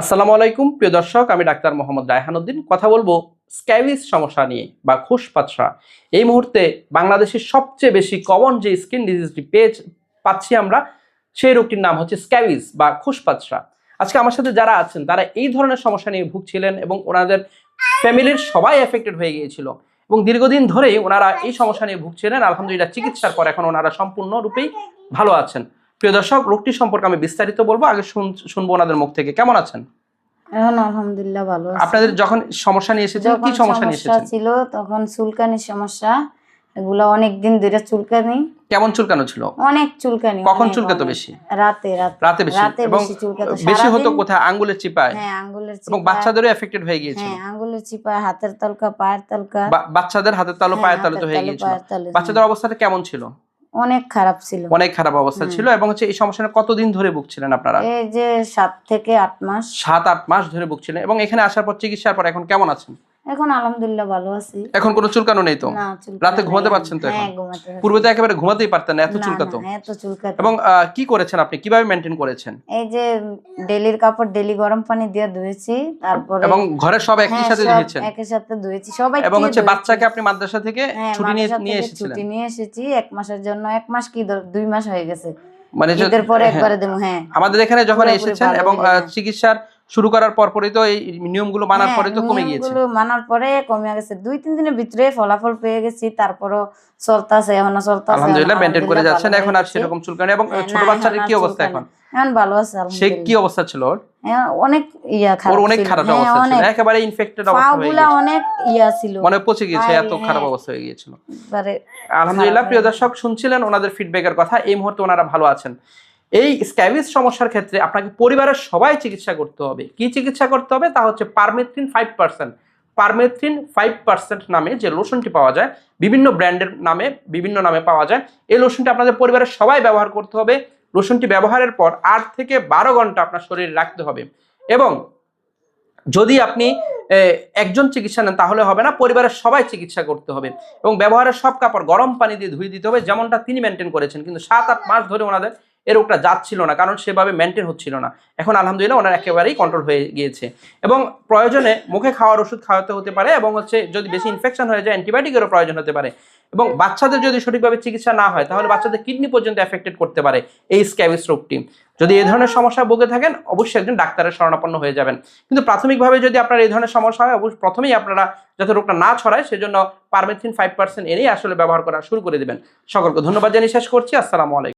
আসসালামু আলাইকুম, প্রিয় দর্শক, আমি ডাক্তার মোহাম্মদ রায়হানুদ্দিন কথা বলব স্ক্যাবিস সমস্যা নিয়ে বা খুশ পাতসা এই মুহূর্তে বাংলাদেশের সবচেয়ে বেশি কমন যে স্কিন ডিজিজটি পেয়ে পাচ্ছি আমরা, সেই রোগটির নাম হচ্ছে স্ক্যাবিস বা খুশ পাতসা আজকে আমার সাথে যারা আছেন, তারা এই ধরনের সমস্যা নিয়ে ভুগছিলেন এবং ওনাদের ফ্যামিলির সবাই এফেক্টেড হয়ে গিয়েছিল এবং দীর্ঘদিন ধরেই ওনারা এই সমস্যা নিয়ে ভুগছিলেন। আলহামদুলিল্লাহ, চিকিৎসার পর এখন ওনারা সম্পূর্ণরূপেই ভালো আছেন। প্রিয় দর্শক রোগটি সম্পর্কে আমি বিস্তারিত বলব। আগে শুনব ওনাদের মুখ থেকে। কেমন আছেন? এখন আলহামদুলিল্লাহ ভালো আপনাদের যখন সমস্যা নিয়ে এসেছেন কি সমস্যা নিয়ে এসেছেন? ছিল তখন চুলকানির সমস্যা। এগুলো অনেক দিন ধরে চুলকানি। কেমন চুলকানো ছিল? অনেক চুলকানি কখন চুলকাতো বেশি? রাতে রাতে রাতে বেশি। এবং বেশি হতো কোথায়? আঙ্গুলের চিপায়? হ্যাঁ আঙ্গুলের এবং বাচ্চাদেরও এফেক্টেড হয়ে গিয়েছিল। হ্যাঁ আঙ্গুলের চিপা হাতের তলকা পায়ের তলকা। বাচ্চাদের হাতের তালু হ্যাঁ, পায়ের তালু তো হয়ে গিয়েছিল। বাচ্চাদের। অবস্থাটা কেমন ছিল? অনেক খারাপ ছিল। অনেক খারাপ অবস্থা ছিল এবং হচ্ছে এই সমস্যাটা কতদিন ধরে ভুগছিলেন আপনারা? এই যে সাত থেকে আট মাস। সাত আট মাস ধরে ভুগছিলেন এবং এখানে আসার পর চিকিৎসার পর এখন কেমন আছেন? এখন আলহামদুলিল্লাহ ভালো আছি। এখন কোনো চুলকানো নেই তো? রাতে ঘুমাতে হ্যাঁ, পারছেন তো এখন? হ্যাঁ ঘুমাতে পূর্বে তো একেবারে ঘুমাতেই পারতেন না এত চুলকাতো। এত চুলকাতো। এবং কি করেছেন আপনি? কীভাবে মেনটেন করেছেন? এই যে ডেলির কাপড় ডেলি গরম পানি দিয়ে ধুয়েছি তারপরে এবং ঘরের সব একই হ্যাঁ, সাথে সব দিয়েছেন একই সাথে ধুয়েছি। সবাই এবং হচ্ছে বাচ্চাকে আপনি মাদ্রাসা থেকে ছুটি নিয়ে নিয়ে এসেছিলেন। ছুটি নিয়ে এসেছি। এক মাসের জন্য এক মাস কি দুই মাস হয়ে গেছে। মানে ঈদের পরে হ্যাঁ, একবারে দেবো হ্যাঁ। আমাদের এখানে যখন এসেছেন এবং চিকিৎসার শুরু করার পর পরই তো এই নিয়মগুলো মানার হ্যাঁ, পরে তো কমে গিয়েছে। মানার পরে কমে গেছে। দুই তিন দিনের ভিতরে ফলাফল পেয়ে গেছি তারপরও চলতেছে এখনও চলতেছে আলহামদুলিল্লাহ মেনটেন করে যাচ্ছেন। এখন আর সেরকম চুলকানি এবং হ্যাঁ, ছোট বাচ্চার কি অবস্থা এখন? এখন ভালো আছে সে কি অবস্থা ছিল ওর? হ্যাঁ, অনেক ইয়া খারাপ ওর অনেক খারাপ অবস্থা ছিল। একেবারে ইনফেক্টেড অবস্থা হয়ে গিয়েছিল। অনেক ইয়া ছিল। মানে পচে গিয়েছে এত খারাপ। অবস্থা হয়ে গিয়েছিল। আলহামদুলিল্লাহ প্রিয় দর্শক শুনছিলেন ওনাদের ফিডব্যাকের কথা। এই মুহূর্তে ওনারা ভালো আছেন। এই স্ক্যাবিস সমস্যার ক্ষেত্রে আপনাকে পরিবারের সবাই চিকিৎসা করতে হবে। কি চিকিৎসা করতে হবে? তা হচ্ছে permethrin five percent. Permethrin five percent নামে যে লোশনটি পাওয়া যায়, বিভিন্ন ব্র্যান্ডের নামে, বিভিন্ন নামে পাওয়া যায়, এই লোশনটি আপনাদের পরিবারের সবাই ব্যবহার করতে হবে। লোশনটি ব্যবহারের পর আট থেকে বারো ঘণ্টা আপনার শরীরে রাখতে হবে। এবং যদি আপনি একজন চিকিৎসা নেন, তাহলে হবে না, পরিবারের সবাই চিকিৎসা করতে হবে। এবং ব্যবহারের সব কাপড় গরম পানি দিয়ে ধুয়ে দিতে হবে, যেমনটা তিনি মেনটেন করেছেন। কিন্তু সাত, আট মাস ধরে ওনাদের এ রোগটা যাচ্ছিল না, কারণ সেভাবে মেনটেন হচ্ছিল না। এখন আলহামদুলিল্লাহ ওনার একেবারেই কন্ট্রোল হয়ে গিয়েছে। এবং প্রয়োজনে মুখে খাওয়ার ওষুধ খাওয়াতে হতে পারে এবং হচ্ছে যদি বেশি ইনফেকশন হয়ে যায় অ্যান্টিবায়োটিকেরও প্রয়োজন হতে পারে। এবং বাচ্চাদের যদি সঠিকভাবে চিকিৎসা না হয়, তাহলে বাচ্চাদের কিডনি পর্যন্ত এফেক্টেড করতে পারে এই স্ক্যাবিস রোগটি। যদি এই ধরনের সমস্যা ভুগে থাকেন, অবশ্যই একজন ডাক্তারের শরণাপন্ন হয়ে যাবেন। কিন্তু প্রাথমিকভাবে যদি আপনার এই ধরনের সমস্যা হয়, অবশ্যই প্রথমেই আপনারা যাতে রোগটা না ছড়ায়, সেজন্য পারমেথিন ফাইভ পার্সেন্ট এনেই আসলে ব্যবহার করা শুরু করে দেবেন। সকলকে ধন্যবাদ জানিয়ে শেষ করছি। আসসালামু আলাইকুম।